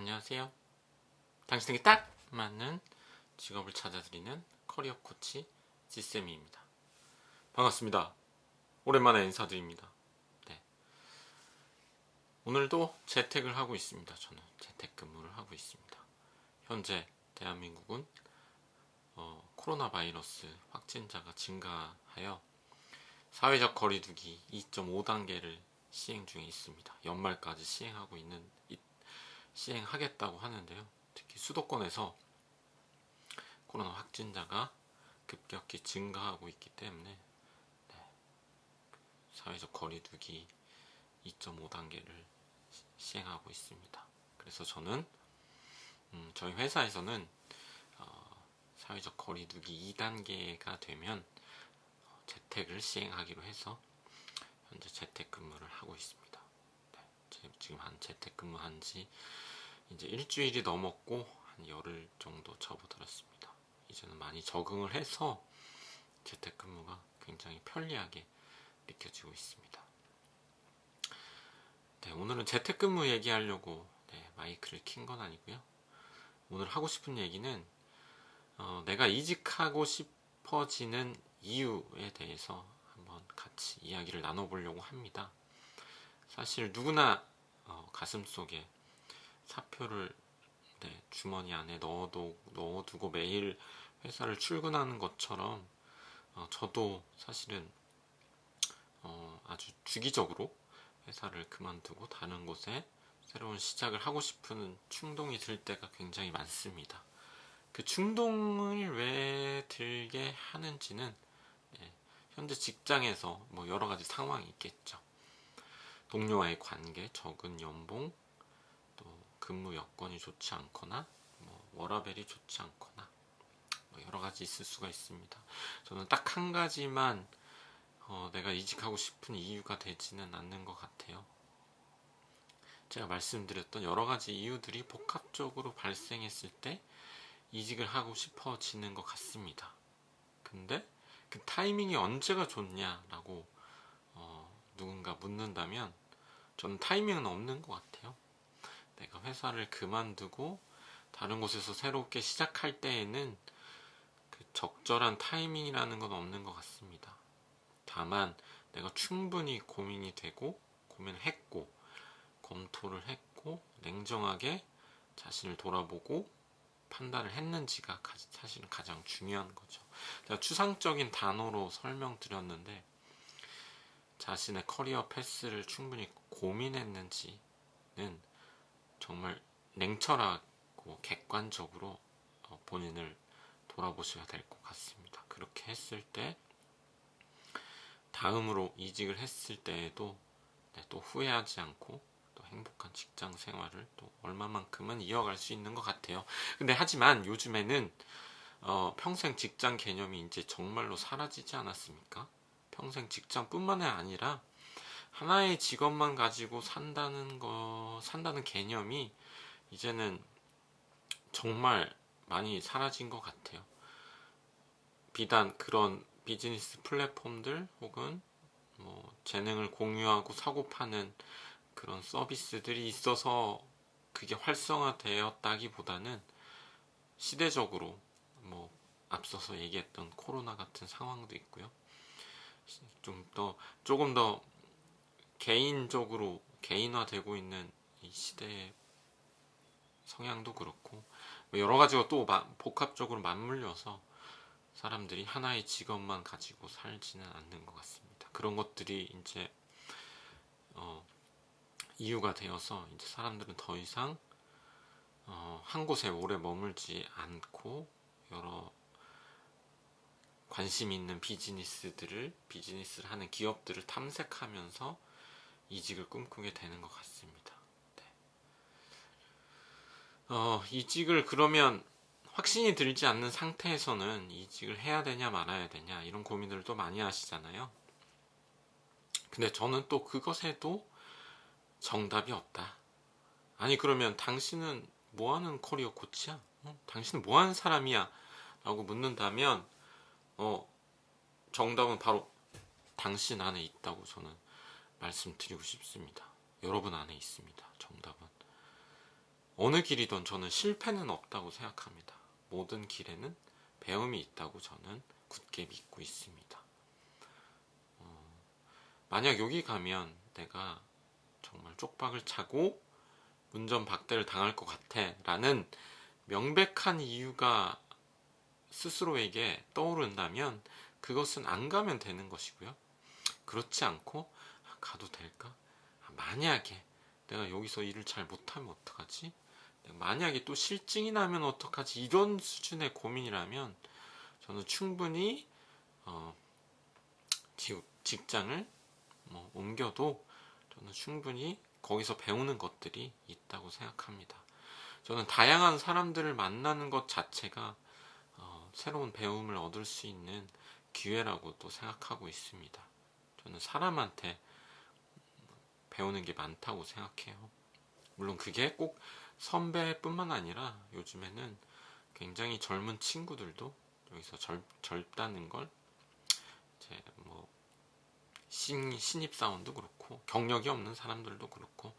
안녕하세요. 당신에게 딱 맞는 직업을 찾아드리는 커리어 코치 지쌤입니다. 반갑습니다. 오랜만에 인사드립니다. 네. 오늘도 재택을 하고 있습니다. 저는 재택근무를 하고 있습니다. 현재 대한민국은 어, 코로나 바이러스 확진자가 증가하여 사회적 거리두기 2.5단계를 시행 중에 있습니다. 연말까지 시행하고 있는 이- 시행하겠다고 하는데요. 특히 수도권에서 코로나 확진자가 급격히 증가하고 있기 때문에 네, 사회적 거리두기 2.5단계를 시행하고 있습니다. 그래서 저는 음, 저희 회사에서는 어, 사회적 거리두기 2단계가 되면 어, 재택을 시행하기로 해서 현재 재택근무를 하고 있습니다. 지금 한 재택근무한 지 이제 일주일이 넘었고 한 열흘 정도 접어들었습니다. 이제는 많이 적응을 해서 재택근무가 굉장히 편리하게 느껴지고 있습니다. 네, 오늘은 재택근무 얘기하려고 네, 마이크를 킨 건 아니고요. 오늘 하고 싶은 얘기는 어, 내가 이직하고 싶어지는 이유에 대해서 한번 같이 이야기를 나눠보려고 합니다. 사실 누구나 어, 가슴 속에 사표를 네, 주머니 안에 넣어도, 넣어두고 매일 회사를 출근하는 것처럼 어, 저도 사실은 어, 아주 주기적으로 회사를 그만두고 다른 곳에 새로운 시작을 하고 싶은 충동이 들 때가 굉장히 많습니다. 그 충동을 왜 들게 하는지는 예, 현재 직장에서 뭐 여러 가지 상황이 있겠죠. 동료와의 관계, 적은 연봉, 또 근무 여건이 좋지 않거나 뭐 워라벨이 좋지 않거나 뭐 여러 가지 있을 수가 있습니다. 저는 딱 한 가지만 어, 내가 이직하고 싶은 이유가 되지는 않는 것 같아요. 제가 말씀드렸던 여러 가지 이유들이 복합적으로 발생했을 때 이직을 하고 싶어지는 것 같습니다. 근데 그 타이밍이 언제가 좋냐라고 어, 누군가 묻는다면 저는 타이밍은 없는 것 같아요. 내가 회사를 그만두고 다른 곳에서 새롭게 시작할 때에는 그 적절한 타이밍이라는 건 없는 것 같습니다. 다만 내가 충분히 고민이 되고 고민을 했고 검토를 했고 냉정하게 자신을 돌아보고 판단을 했는지가 가- 사실은 가장 중요한 거죠. 제가 추상적인 단어로 설명드렸는데 자신의 커리어 패스를 충분히 고민했는지는 정말 냉철하고 객관적으로 어, 본인을 돌아보셔야 될 것 같습니다. 그렇게 했을 때 다음으로 이직을 했을 때에도 네, 또 후회하지 않고 또 행복한 직장 생활을 또 얼마만큼은 이어갈 수 있는 것 같아요. 근데 하지만 요즘에는 어, 평생 직장 개념이 이제 정말로 사라지지 않았습니까? 평생 직장뿐만 아니라 하나의 직업만 가지고 산다는 거 산다는 개념이 이제는 정말 많이 사라진 것 같아요. 비단 그런 비즈니스 플랫폼들 혹은 뭐 재능을 공유하고 사고 파는 그런 서비스들이 있어서 그게 활성화되었다기보다는 시대적으로 뭐 앞서서 얘기했던 코로나 같은 상황도 있고요. 좀 더 조금 더 개인적으로 개인화되고 있는 이 시대의 성향도 그렇고 뭐 여러 가지가 또 마- 복합적으로 맞물려서 사람들이 하나의 직업만 가지고 살지는 않는 것 같습니다. 그런 것들이 이제 어, 이유가 되어서 이제 사람들은 더 이상 어, 한 곳에 오래 머물지 않고 여러 관심 있는 비즈니스들을 비즈니스를 하는 기업들을 탐색하면서 이직을 꿈꾸게 되는 것 같습니다. 네. 어, 이직을 그러면 확신이 들지 않는 상태에서는 이직을 해야 되냐 말아야 되냐 이런 고민들을 또 많이 하시잖아요. 근데 저는 또 그것에도 정답이 없다. 아니 그러면 당신은 뭐 하는 커리어 코치야? 어? 당신은 뭐 하는 사람이야? 라고 묻는다면 어 정답은 바로 당신 안에 있다고 저는 말씀드리고 싶습니다. 여러분 안에 있습니다. 정답은 어느 길이든 저는 실패는 없다고 생각합니다. 모든 길에는 배움이 있다고 저는 굳게 믿고 있습니다. 어, 만약 여기 가면 내가 정말 쪽박을 차고 운전 박대를 당할 것 같아 라는 명백한 이유가 스스로에게 떠오른다면 그것은 안 가면 되는 것이고요. 그렇지 않고 아, 가도 될까? 아, 만약에 내가 여기서 일을 잘 못하면 어떡하지? 만약에 또 실증이 나면 어떡하지? 이런 수준의 고민이라면 저는 충분히 어, 지- 직장을 뭐 옮겨도 저는 충분히 거기서 배우는 것들이 있다고 생각합니다. 저는 다양한 사람들을 만나는 것 자체가 어, 새로운 배움을 얻을 수 있는 기회라고 또 생각하고 있습니다. 저는 사람한테 배우는 게 많다고 생각해요. 물론 그게 꼭 선배뿐만 아니라 요즘에는 굉장히 젊은 친구들도 여기서 젊, 젊다는 걸 이제 뭐 신, 신입 사원도 그렇고 경력이 없는 사람들도 그렇고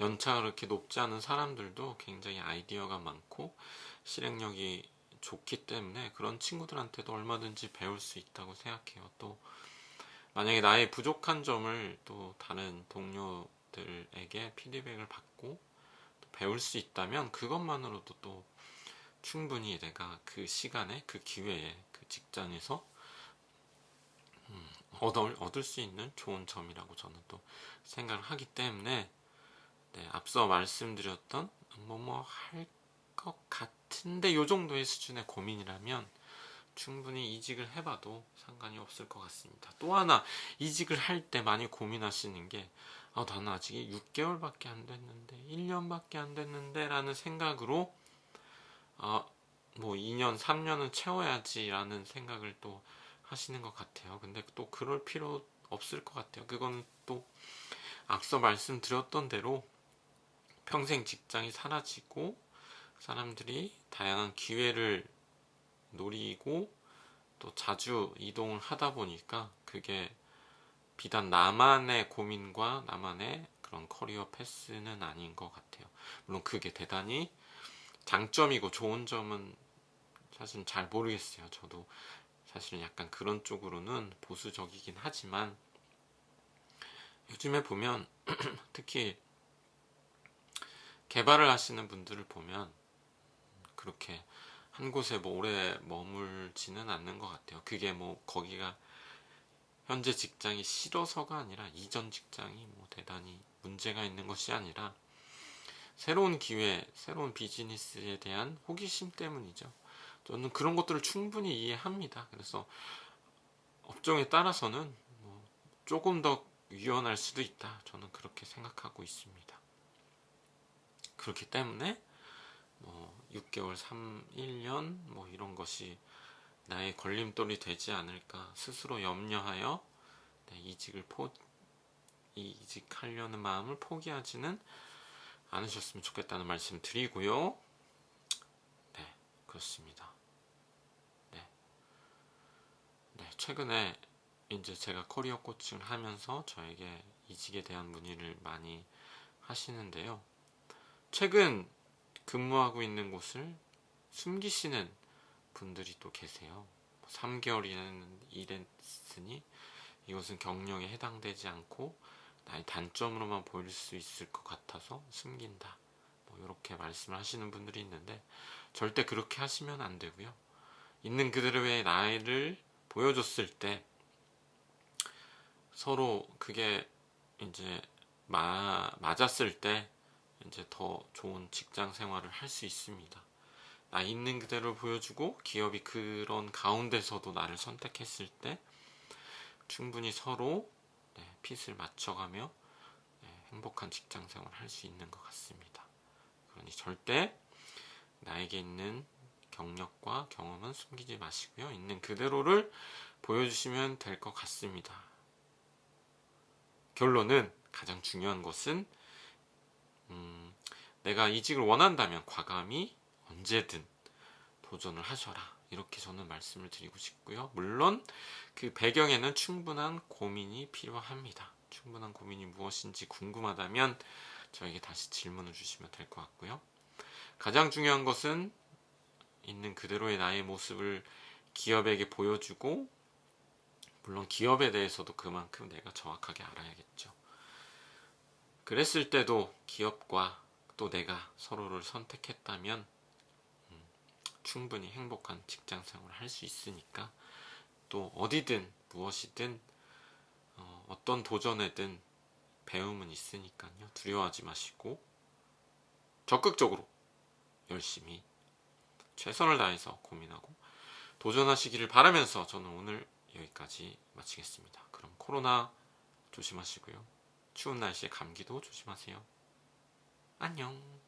연차가 그렇게 높지 않은 사람들도 굉장히 아이디어가 많고 실행력이 좋기 때문에 그런 친구들한테도 얼마든지 배울 수 있다고 생각해요. 또 만약에 나의 부족한 점을 또 다른 동료들에게 피드백을 받고 또 배울 수 있다면 그것만으로도 또 충분히 내가 그 시간에 그 기회에 그 직장에서 음, 얻을, 얻을 수 있는 좋은 점이라고 저는 또 생각을 하기 때문에 네, 앞서 말씀드렸던 뭐뭐 할 것 같은데 요 정도의 수준의 고민이라면 충분히 이직을 해봐도 상관이 없을 것 같습니다. 또 하나 이직을 할 때 많이 고민하시는 게 아, 나는 아직 6개월밖에 안 됐는데 1년밖에 안 됐는데 라는 생각으로 아, 뭐 2년, 3년은 채워야지 라는 생각을 또 하시는 것 같아요. 근데 또 그럴 필요 없을 것 같아요. 그건 또 앞서 말씀드렸던 대로 평생 직장이 사라지고 사람들이 다양한 기회를 노리고 또 자주 이동을 하다 보니까 그게 비단 나만의 고민과 나만의 그런 커리어 패스는 아닌 것 같아요. 물론 그게 대단히 장점이고 좋은 점은 사실은 잘 모르겠어요. 저도 사실은 약간 그런 쪽으로는 보수적이긴 하지만 요즘에 보면 특히 개발을 하시는 분들을 보면 그렇게 한 곳에 뭐 오래 머물지는 않는 것 같아요. 그게 뭐 거기가 현재 직장이 싫어서가 아니라 이전 직장이 뭐 대단히 문제가 있는 것이 아니라 새로운 기회, 새로운 비즈니스에 대한 호기심 때문이죠. 저는 그런 것들을 충분히 이해합니다. 그래서 업종에 따라서는 뭐 조금 더 유연할 수도 있다. 저는 그렇게 생각하고 있습니다. 그렇기 때문에 뭐 6개월, 3, 1년 뭐 이런 것이 나의 걸림돌이 되지 않을까 스스로 염려하여 네, 이직을 포 이직하려는 마음을 포기하지는 않으셨으면 좋겠다는 말씀 드리고요. 네, 그렇습니다. 네. 네, 최근에 이제 제가 커리어 코칭을 하면서 저에게 이직에 대한 문의를 많이 하시는데요. 최근 근무하고 있는 곳을 숨기시는 분들이 또 계세요. 3개월이라는 일했으니 이것은 경력에 해당되지 않고 나의 단점으로만 보일 수 있을 것 같아서 숨긴다. 뭐 이렇게 말씀을 하시는 분들이 있는데 절대 그렇게 하시면 안 되고요. 있는 그대로의 나이를 보여줬을 때 서로 그게 이제 마, 맞았을 때 이제 더 좋은 직장 생활을 할 수 있습니다. 나 있는 그대로 보여주고 기업이 그런 가운데서도 나를 선택했을 때 충분히 서로 네, 핏을 맞춰가며 네, 행복한 직장 생활을 할 수 있는 것 같습니다. 그러니 절대 나에게 있는 경력과 경험은 숨기지 마시고요. 있는 그대로를 보여주시면 될 것 같습니다. 결론은 가장 중요한 것은 음, 내가 이직을 원한다면 과감히 언제든 도전을 하셔라. 이렇게 저는 말씀을 드리고 싶고요. 물론 그 배경에는 충분한 고민이 필요합니다. 충분한 고민이 무엇인지 궁금하다면 저에게 다시 질문을 주시면 될 것 같고요. 가장 중요한 것은 있는 그대로의 나의 모습을 기업에게 보여주고 물론 기업에 대해서도 그만큼 내가 정확하게 알아야겠죠. 그랬을 때도 기업과 또 내가 서로를 선택했다면 음, 충분히 행복한 직장 생활을 할 수 있으니까 또 어디든 무엇이든 어, 어떤 도전에든 배움은 있으니까요. 두려워하지 마시고 적극적으로 열심히 최선을 다해서 고민하고 도전하시기를 바라면서 저는 오늘 여기까지 마치겠습니다. 그럼 코로나 조심하시고요. 추운 날씨에 감기도 조심하세요. 안녕.